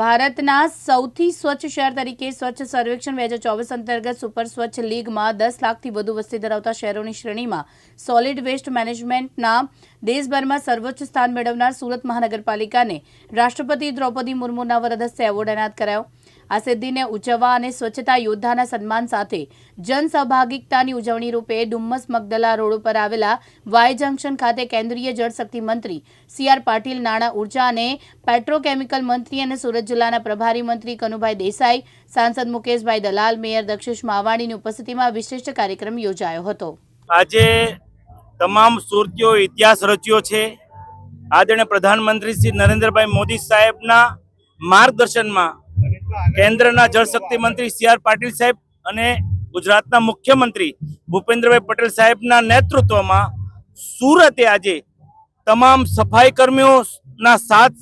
ભારતના સૌથી સ્વચ્છ શહેર તરીકે સ્વચ્છ સર્વેક્ષણ બે હજાર ચોવીસ અંતર્ગત સુપર સ્વચ્છ લીગમાં દસ લાખથી વધુ વસ્તી ધરાવતા શહેરોની શ્રેણીમાં સોલિડ વેસ્ટ મેનેજમેન્ટના દેશભરમાં સર્વોચ્ચ સ્થાન મેળવનાર સુરત મહાનગરપાલિકાને રાષ્ટ્રપતિ દ્રૌપદી મુર્મુના વરદસ્તે એવોર્ડ એનાયત કરાયો. આ સિદ્ધિને ઉજવવા અને સ્વચ્છતા યોદ્ધાના સન્માન સાથે જનસહભાગિકતાની ઉજવણી રૂપે ડુમ્મસ મગદલા રોડ ઉપર આવેલા વાય જંકશન ખાતે કેન્દ્રીય જળશક્તિ મંત્રી સી આર પાટીલ, નાણાં ઊર્જા અને પેટ્રોકેમિકલ મંત્રી અને સુરત જિલ્લાના પ્રભારી મંત્રી કનુભાઈ દેસાઈ, સાંસદ મુકેશભાઈ દલાલ, મેયર દક્ષિશ માવાણીની ઉપસ્થિતિમાં વિશિષ્ટ કાર્યક્રમ યોજાયો હતો. આજે તમામ સુરતીઓ, ઇતિહાસ રચ્યો છે. આદરણીય પ્રધાનમંત્રી શ્રી નરેન્દ્રભાઈ મોદી સાહેબના માર્ગદર્શનમાં કેન્દ્રના જળશક્તિ મંત્રી સી આર પાટીલ સાહેબ અને ગુજરાતના મુખ્યમંત્રી ભૂપેન્દ્રભાઈ પટેલ સાહેબના નેતૃત્વમાં સુરતે આજે તમામ સફાઈ કર્મીઓના સાથ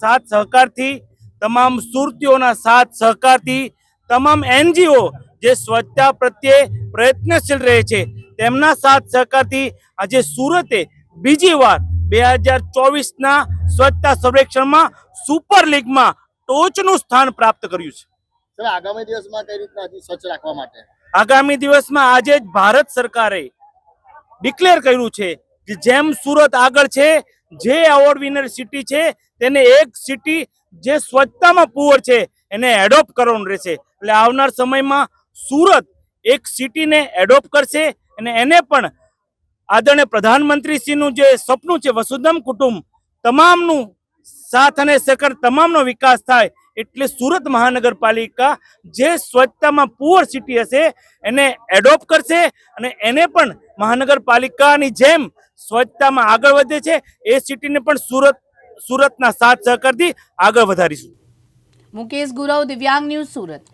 સાથ સહકારથી, તમામ સુરતીઓના સાથ સહકારથી, તમામ એનજીઓ જે સ્વચ્છતા પ્રત્યે પ્રયત્નશીલ રહે છે, તેમના સાથ સહકારથી આજે સુરતે બીજી વાર બે હજાર ચોવીસના સ્વચ્છતા સર્વેક્ષણમાં સુપર લીગમાં ટોચનું સ્થાન પ્રાપ્ત કર્યું છે. આગામી દિવસમાં કઈ રીતના સ્વચ્છ રાખવા માટે? આગામી દિવસમાં આજે જ ભારત સરકારે ડિક્લેર કર્યું છે કે જેમ સુરત આગળ છે જે એવોર્ડ વિનર સિટી છે તેને એક સિટી જે સ્વચ્છતામાં પુઅર છે એને એડોપ્ટ કરવાનું રહેશે. એટલે આવનાર સમયમાં સુરત એક સિટીને એડોપ્ટ કરશે અને એને પણ આદરણીય પ્રધાનમંત્રીશ્રીનું જે સપનું છે વસુધમ કુટુંબ તમામનું સાથ અને સહકાર તમામનો વિકાસ થાય એટલે સુરત મહાનગરપાલિકા જે સ્વચ્છતામાં પુઅર સિટી હશે, એને એડોપ્ટ કરશે અને એને પણ મહાનગરપાલિકાની જેમ સ્વચ્છતામાં આગળ વધે છે. એ સિટીને પણ સુરત, સુરતના સાથ સહકારથી આગળ વધારીશું. મુકેશ ગુરવ, દિવ્યાંગ ન્યૂઝ સુરત.